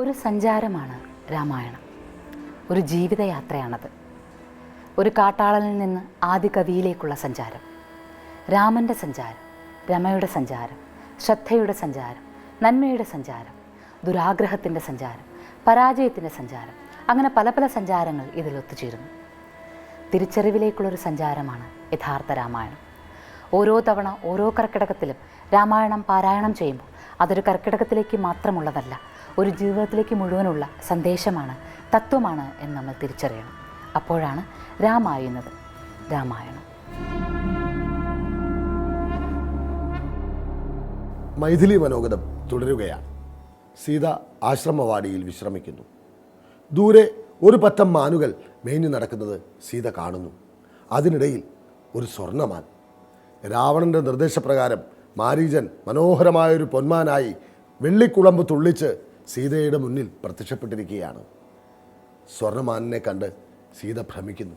ഒരു സഞ്ചാരമാണ് രാമായണം. ഒരു ജീവിതയാത്രയാണത്. ഒരു കാട്ടാളനിൽ നിന്ന് ആദ്യ കവിയിലേക്കുള്ള സഞ്ചാരം. രാമന്റെ സഞ്ചാരം രമയുടെ സഞ്ചാരം ശ്രദ്ധയുടെ സഞ്ചാരം നന്മയുടെ സഞ്ചാരം ദുരാഗ്രഹത്തിന്റെ സഞ്ചാരം പരാജയത്തിന്റെ സഞ്ചാരം അങ്ങനെ പല പല സഞ്ചാരങ്ങൾ ഇതിൽ ഒത്തുചേരുന്നു. തിരിച്ചറിവിലേക്കുള്ളൊരു സഞ്ചാരമാണ് യഥാർത്ഥ രാമായണം. ഓരോ തവണ ഓരോ കർക്കിടകത്തിലും രാമായണം പാരായണം ചെയ്യുമ്പോൾ അതൊരു കർക്കിടകത്തിലേക്ക് മാത്രമുള്ളതല്ല ഒരു ജീവിതത്തിലേക്ക് മുഴുവനുള്ള സന്ദേശമാണ് തത്വമാണ് എന്ന് നമ്മൾ തിരിച്ചറിയണം. അപ്പോഴാണ് രാമായുന്നത് രാമായണം. മൈഥിലി മനോഗതം തുടരുകയാണ്. സീത ആശ്രമവാടിയിൽ വിശ്രമിക്കുന്നു. ദൂരെ ഒരു പറ്റം മാനുകൾ മേഞ്ഞു നടക്കുന്നത് സീത കാണുന്നു. അതിനിടയിൽ ഒരു സ്വർണമാൻ രാവണന്റെ നിർദ്ദേശപ്രകാരം മാരീജൻ മനോഹരമായൊരു പൊന്മാനായി വെള്ളിക്കുളമ്പ് തുള്ളിച്ച് സീതയുടെ മുന്നിൽ പ്രത്യക്ഷപ്പെട്ടിരിക്കുകയാണ്. സ്വർണമാനിനെ കണ്ട് സീത ഭ്രമിക്കുന്നു.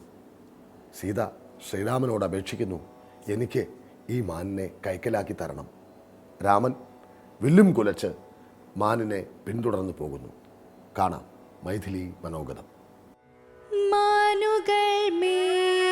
സീത ശ്രീരാമനോട് അപേക്ഷിക്കുന്നു എനിക്ക് ഈ മാനിനെ കൈക്കലാക്കി തരണം. രാമൻ വില്ലും കുലച്ച് മാനിനെ പിന്തുടർന്നു പോകുന്നു. കാണാം മൈഥിലി മനോഗതം. മാനുകൾ മേയുമീ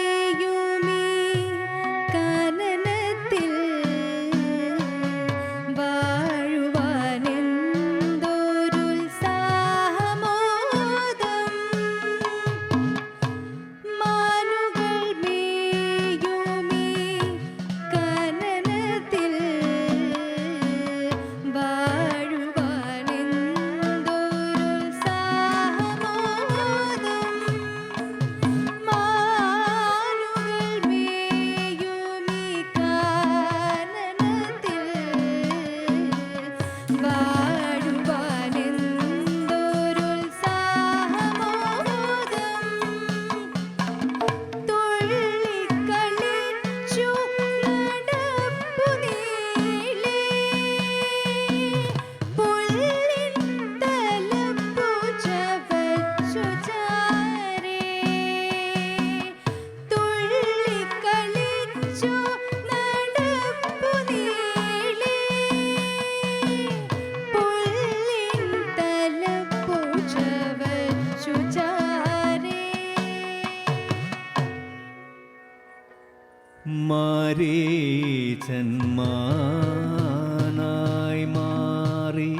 മാരീചന്മാനായി മാറി.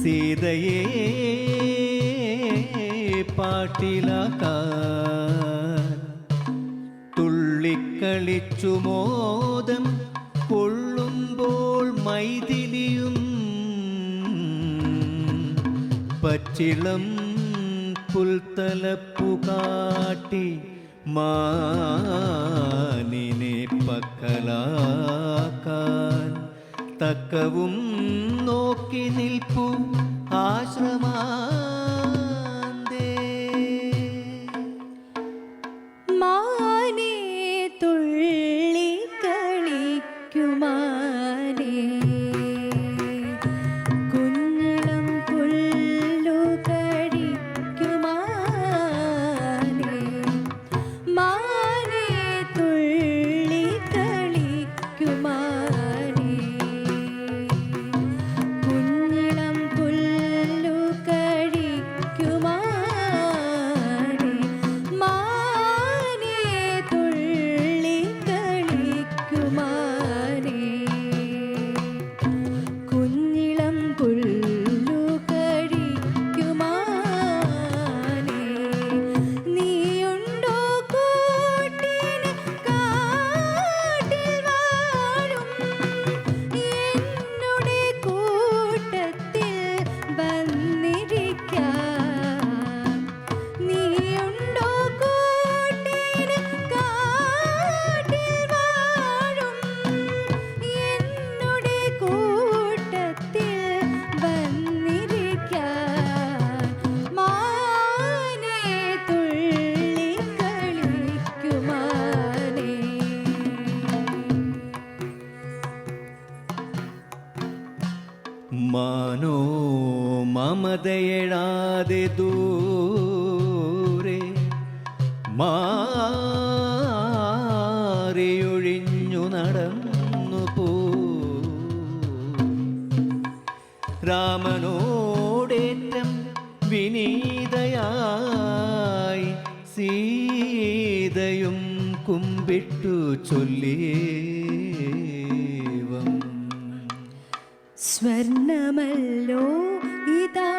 സീതയെ പാട്ടിലാക്കാൻ തുള്ളിക്കളിച്ചു മോദം കൊള്ളുമ്പോൾ മൈഥിലിയും പച്ചിളം പുൽത്തലപ്പു കാട്ടി മാനിനെ പക്കലാക്കാൻ തക്കവും നോക്കി നിൽപ്പു. മാനോ മമതയെഴാതെ ദൂരെ മാറിയൊഴിഞ്ഞു നടന്നു പോ. രാമനോടേറ്റം വിനീതയായി സീതയും കുമ്പിട്ടു ചൊല്ലേവം സ്വർണമല്ലോ ഇതാ.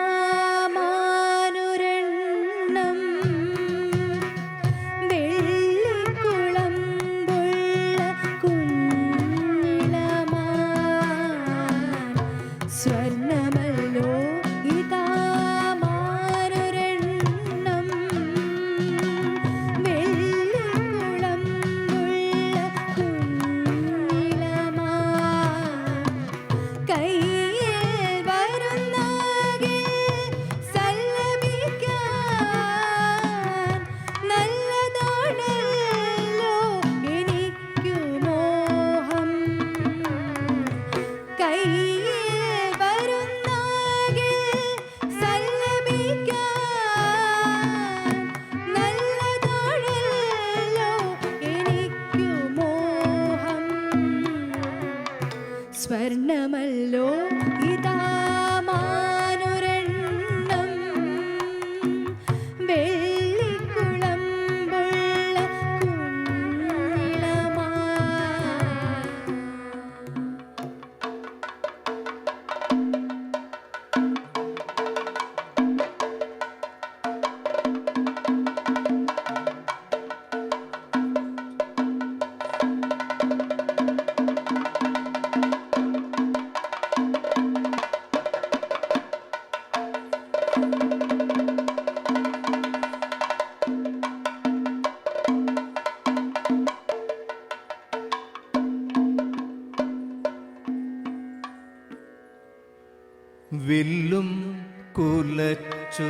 വില്ലും കുലച്ചു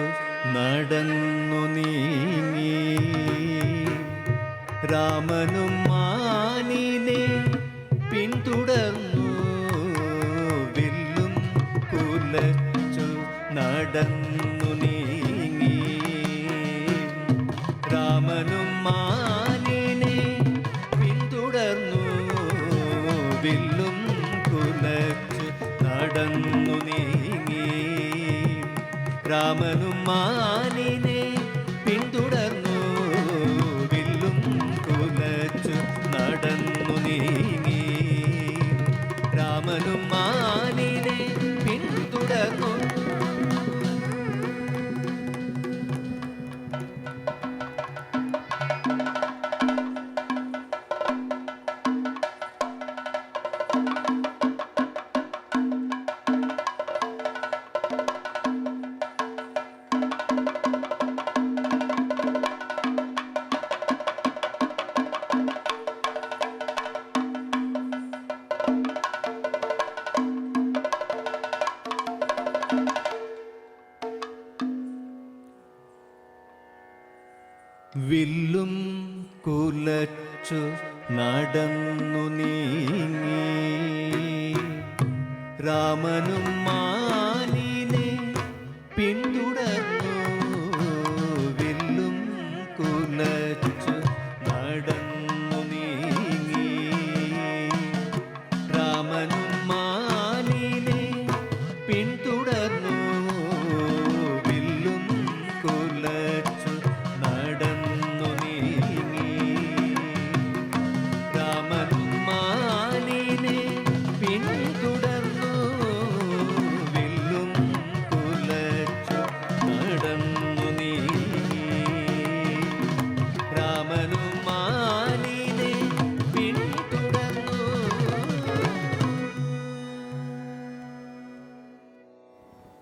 നടന്നു നീങ്ങി. രാമനും മാനിനെ പിന്തുടർന്നു. വില്ലും കുലച്ചു നടന്നു നീങ്ങി. രാമനും മാനിനെ പിന്തുടർന്നു. വില്ലും കുലച്ചു നടന്നു രാമനും മാനിനെ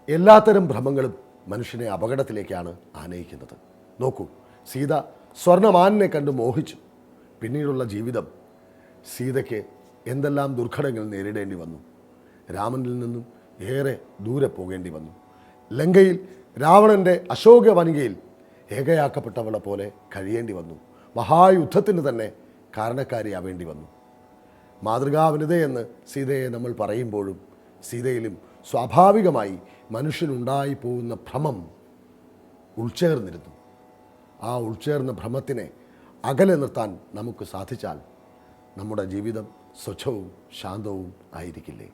എല്ലാത്തരം ഭ്രമങ്ങളും മനുഷ്യനെ അപകടത്തിലേക്കാണ് ആനയിക്കുന്നത്. നോക്കൂ സീത സ്വർണമാനിനെ കണ്ട് മോഹിച്ചു. പിന്നീടുള്ള ജീവിതം സീതയ്ക്ക് എന്തെല്ലാം ദുർഘടങ്ങൾ നേരിടേണ്ടി വന്നു. രാമനിൽ നിന്നും ഏറെ ദൂരെ പോകേണ്ടി വന്നു. ലങ്കയിൽ രാവണന്റെ അശോക വനികയിൽ ഏകയാക്കപ്പെട്ടവളെ പോലെ കഴിയേണ്ടി വന്നു. മഹായുദ്ധത്തിന് തന്നെ കാരണക്കാരിയാവേണ്ടി വന്നു. മാതൃകാവിനതയെന്ന് സീതയെ നമ്മൾ പറയുമ്പോഴും സീതയിലും സ്വാഭാവികമായി മനുഷ്യനുണ്ടായി പോകുന്ന ഭ്രമം ഉൾച്ചേർന്നിരുന്നു. ആ ഉൾച്ചേർന്ന ഭ്രമത്തിനെ അകലെ നിർത്താൻ നമുക്ക് സാധിച്ചാൽ നമ്മുടെ ജീവിതം സ്വച്ഛവും ശാന്തവും ആയിരിക്കില്ലേ?